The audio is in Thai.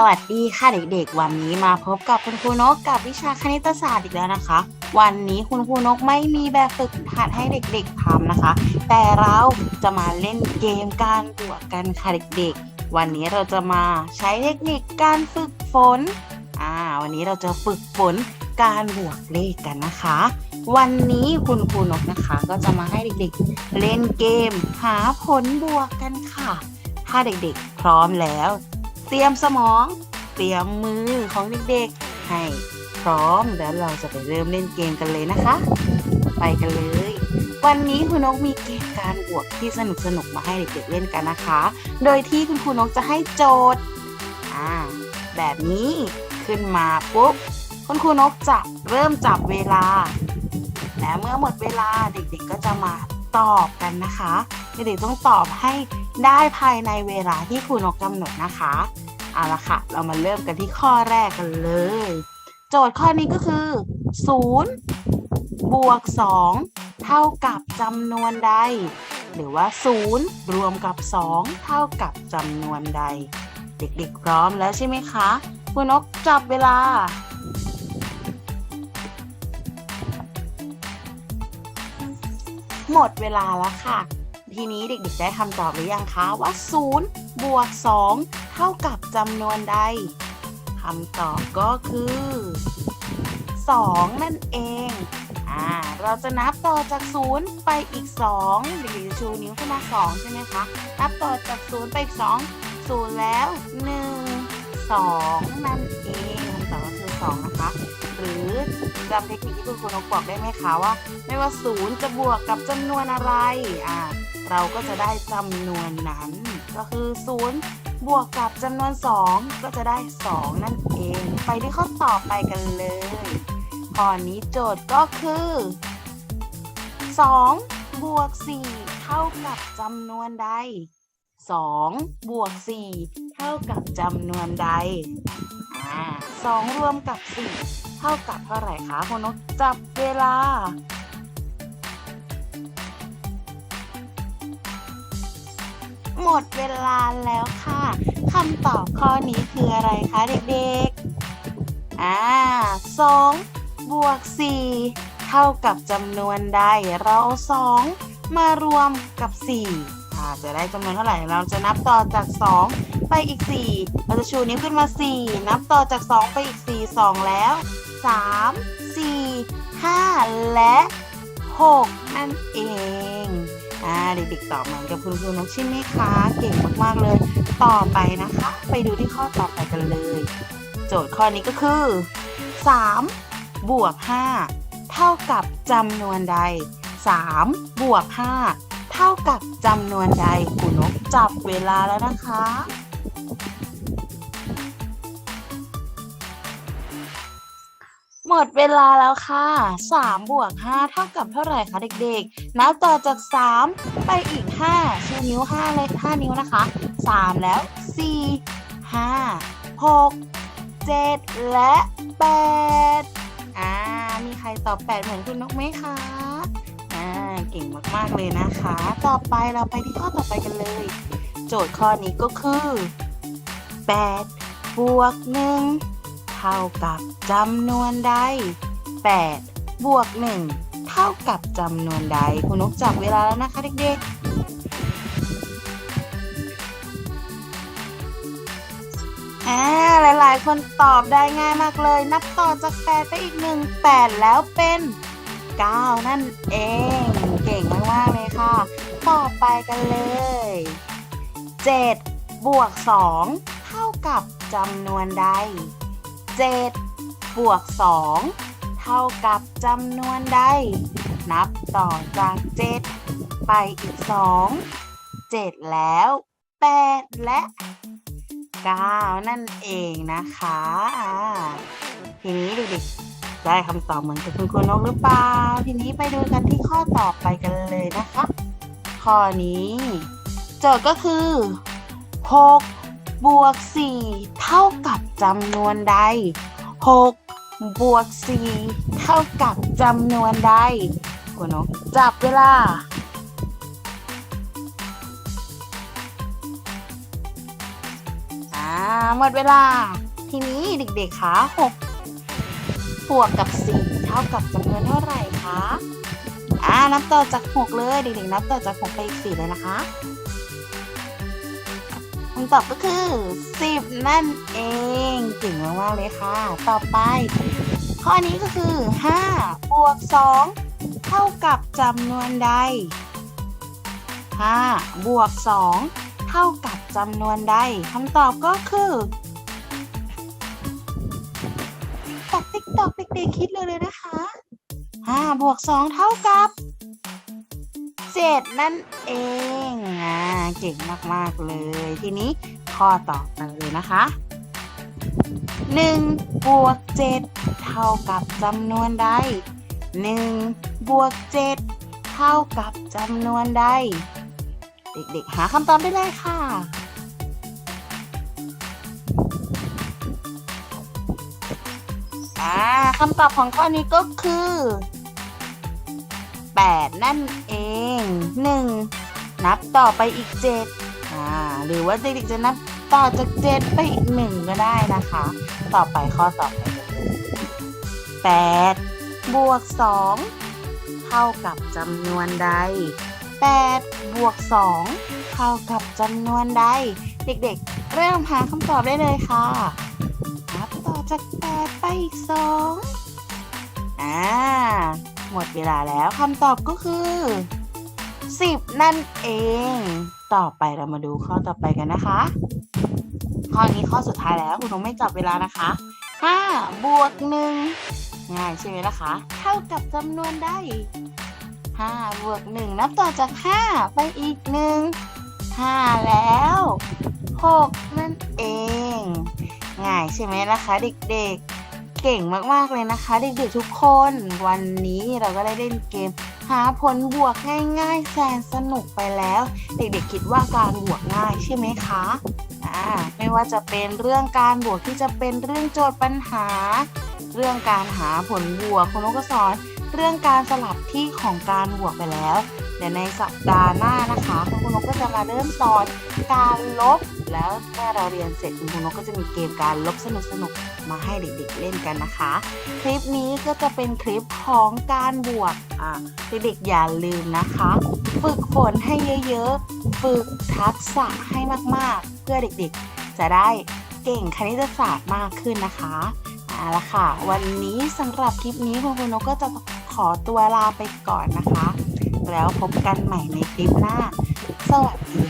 สวัสดีค่ะเด็กๆ วันนี้มาพบกับคุณครูนกกับวิชาคณิตศาสตร์อีกแล้วนะคะ วันนี้คุณครูนกไม่มีแบบฝึกหัดให้เด็กๆทำนะคะ แต่เราจะมาเล่นเกมการบวกกันค่ะเด็กๆ วันนี้เราจะมาใช้เทคนิคการฝึกฝนอ่าวันนี้เราจะฝึกฝนการบวกเลขกันนะคะ วันนี้คุณครูนกนะคะ ก็จะมาให้เด็กๆ เล่นเกมหาผลบวกกันค่ะ ถ้าเด็กๆ พร้อมแล้ว เตรียมสมอง เตรียมมือของเด็กๆ ให้พร้อมแล้วเราจะไปเริ่มเล่นเกมกันเลยนะคะ ไปกันเลย วันนี้คุณนกมีเกมการบวกที่สนุกสนุกๆมาให้เด็กๆเล่นกันนะคะ โดยที่คุณครูนกจะให้โจทย์อ่าแบบนี้ขึ้นมาปุ๊บคุณครูนกจะเริ่มจับเวลา และเมื่อหมดเวลาเด็กๆก็จะมาตอบกันนะคะ เด็กๆต้องตอบให้ ได้ภายในเวลาที่ครูนกกำหนดนะคะเอาละค่ะ เรามาเริ่มกันที่ข้อแรกกันเลย โจทย์ข้อนี้ก็คือ 0 บวก 2 เท่ากับจำนวนใด หรือว่า 0 รวมกับ 2 เท่ากับจำนวนใด เด็กๆพร้อมแล้วใช่ไหมคะคุณนกจับเวลาหมดเวลาแล้วค่ะ ทีนี้เด็กๆได้คำตอบหรือยังคะว่า 0 บวก 2 เท่ากับจำนวนใดคำตอบก็คือ 2 นั่นเองอ่าเราจะนับต่อจาก 0 ไปอีก 2 เด็กๆจะชูนิ้วขึ้นมา 2 ใช่ไหมคะ นับต่อจาก 0 ไปอีก 2 0 แล้ว 1 2 นั่นเองคำตอบก็คือ 2 นะคะ หรือจำเทคนิคที่คุณครูนกบอกได้ไหมคะว่า ไม่ว่า 0 จะบวกกับจำนวนอะไรอ่า เราก็จะได้จำนวนนั้น ก็คือ 0 บวกกับจำนวน 2 ก็จะได้ 2 นั่นเอง ไปที่ข้อต่อไปกันเลยข้อนี้โจทย์ก็คือ 2 บวก 4 เท่ากับจำนวนใด 2 บวก 4 เท่ากับจำนวนใดอ่า2รวมกับ 4 เท่ากับเท่าไหร่คะคุณนกจับเวลา หมดเวลาแล้วค่ะคำตอบข้อนี้คืออะไรคะเด็กๆ อ่าสองบวกสี่เท่ากับจำนวนใด เราสองมารวมกับสี่อ่าจะได้จำนวนเท่าไหร่ เราจะนับต่อจากสองไปอีกสี่เราจะชูนิ้วขึ้นมาสี่นับต่อจากสองไปอีกสี่สองแล้วสามสี่ห้าและหกนั่นเอง อ่าเด็กๆตอบเหมือนกับคุณครูนกใช่ไหมคะ เก่งมากๆเลย ต่อไปนะคะ ไปดูที่ข้อต่อไปกันเลย โจทย์ข้อนี้ก็คือ3บวก5เท่ากับจำนวนใด3บวก5เท่ากับจำนวนใดคุณนกจับเวลาแล้วนะคะ หมดเวลาแล้วค่ะ3บวก5เท่ากับเท่าไหร่คะเด็กๆ นับต่อจาก 3 ไปอีก 5 ชูนิ้ว5เลย5นิ้วนะคะ 3 แล้ว 4 5 6 7 และ 8 อ่า มีใครตอบ 8 เหมือนคุณนกไหมคะ อ่า เก่งมากๆเลยนะคะ ต่อไปเราไปที่ข้อต่อไปกันเลย โจทย์ข้อนี้ก็คือ 8 บวก 1 ท่ากับจำนวนใด 8 บวก 1 เท่ากับจำนวนใด คุณนกจับเวลาแล้วนะคะเด็กๆอ่าหลาย ๆ คนตอบได้ง่ายมากเลย นับต่อจาก 8 ไปอีก 1 8 แล้วเป็น 9 นั่นเอง เก่งมาก ๆ เลยค่ะ ต่อไปกันเลย 7 บวก 2 เท่ากับจำนวนใด 7บวก 2 เท่ากับจำนวนใด นับต่อจาก 7 ไปอีก 2 7 แล้ว 8 และ 9 นั่นเองนะคะทีนี้เด็กๆได้คำตอบเหมือนกับคุณครูนกหรือเปล่า ทีนี้ไปดูกันที่ข้อต่อไปกันเลยนะคะ ข้อนี้ โจทย์ก็คือ6 บวก 4 เท่ากับจำนวนใด 6 บวก 4 เท่ากับจำนวนใดคุณนกจับเวลาหมดเวลา ทีนี้เด็กๆคะหกบวกกับสี่เท่ากับจำนวนเท่าไหร่คะ อ่า นับต่อจากหกเลย เด็กๆ นับต่อจากหกไปอีกสี่เลยนะคะ คำตอบก็คือสิบนั่นเองเก่งมากๆเลยค่ะ ต่อไป ข้อนี้ก็คือห้าบวกสองเท่ากับจำนวนใดห้าบวกสองเท่ากับจำนวนใดคำตอบก็คือติ๊กตอกติ๊กตอกเด็กๆคิดเลยเลยนะคะห้าบวกสองเท่ากับ เจ็ดนั่นเองอ่าเก่งมากๆเลย ทีนี้ข้อต่อไปเลยนะคะหนึ่งบวกเจ็ดเท่ากับจำนวนใดหนึ่งบวกเจ็ดเท่ากับจำนวนใด เด็กๆ หาคำตอบได้เลยค่ะอ่าคำตอบของข้อนี้ก็คือ 8 นั่นเอง 1 นับต่อไปอีก7อ่าหรือว่าเด็กๆจะนับต่อจาก7ไปอีก 1 ก็ได้นะคะ ต่อไปข้อต่อไป8บวก 2 เท่ากับจำนวนใด 8 บวก 2 เท่ากับจำนวนใด เด็กๆ เริ่มหาคำตอบได้เลยค่ะนับต่อจาก 8 ไปอีก 2อ่า หมดเวลาแล้วคำตอบก็คือ 10 นั่นเอง ต่อไปเรามาดูข้อต่อไปกันนะคะ ข้อนี้ข้อสุดท้ายแล้วคุณน้องไม่จับเวลานะคะ5บวก1ง่ายใช่ไหมล่ะคะ เท่ากับจำนวนได้5บวก1นับต่อจาก 5 ไปอีก 1 5 แล้ว 6 นั่นเอง ง่ายใช่ไหมล่ะคะ เด็กๆ เก่งมากๆเลยนะคะ เด็กๆทุกคน วันนี้เราก็ได้เล่นเกม หาผลบวกง่ายๆ แสนสนุกไปแล้ว เด็กๆคิดว่าการบวกง่ายใช่ไหมคะอ่าไม่ว่าจะเป็นเรื่องการบวกที่จะเป็นเรื่องโจทย์ปัญหา เรื่องการหาผลบวกคุณนกก็สอนเรื่องการสลับที่ของการบวกไปแล้ว เดี๋ยวในสัปดาห์หน้านะคะคุณนกก็จะมาเริ่มสอนการลบ แล้วเมื่อเราเรียนเสร็จคุณครูนกก็จะมีเกมการลบสนุกๆมาให้เด็กๆเล่นกันนะคะ คลิปนี้ก็จะเป็นคลิปของการบวกอ่าเด็กๆอย่าลืมนะคะ ฝึกฝนให้เยอะๆ ฝึกทักษะให้มากๆ เพื่อเด็กๆ จะได้เก่งคณิตศาสตร์มากขึ้นนะคะเอาละค่ะ วันนี้สำหรับคลิปนี้คุณครูนกก็จะขอตัวลาไปก่อนนะคะ แล้วพบกันใหม่ในคลิปหน้า สวัสดี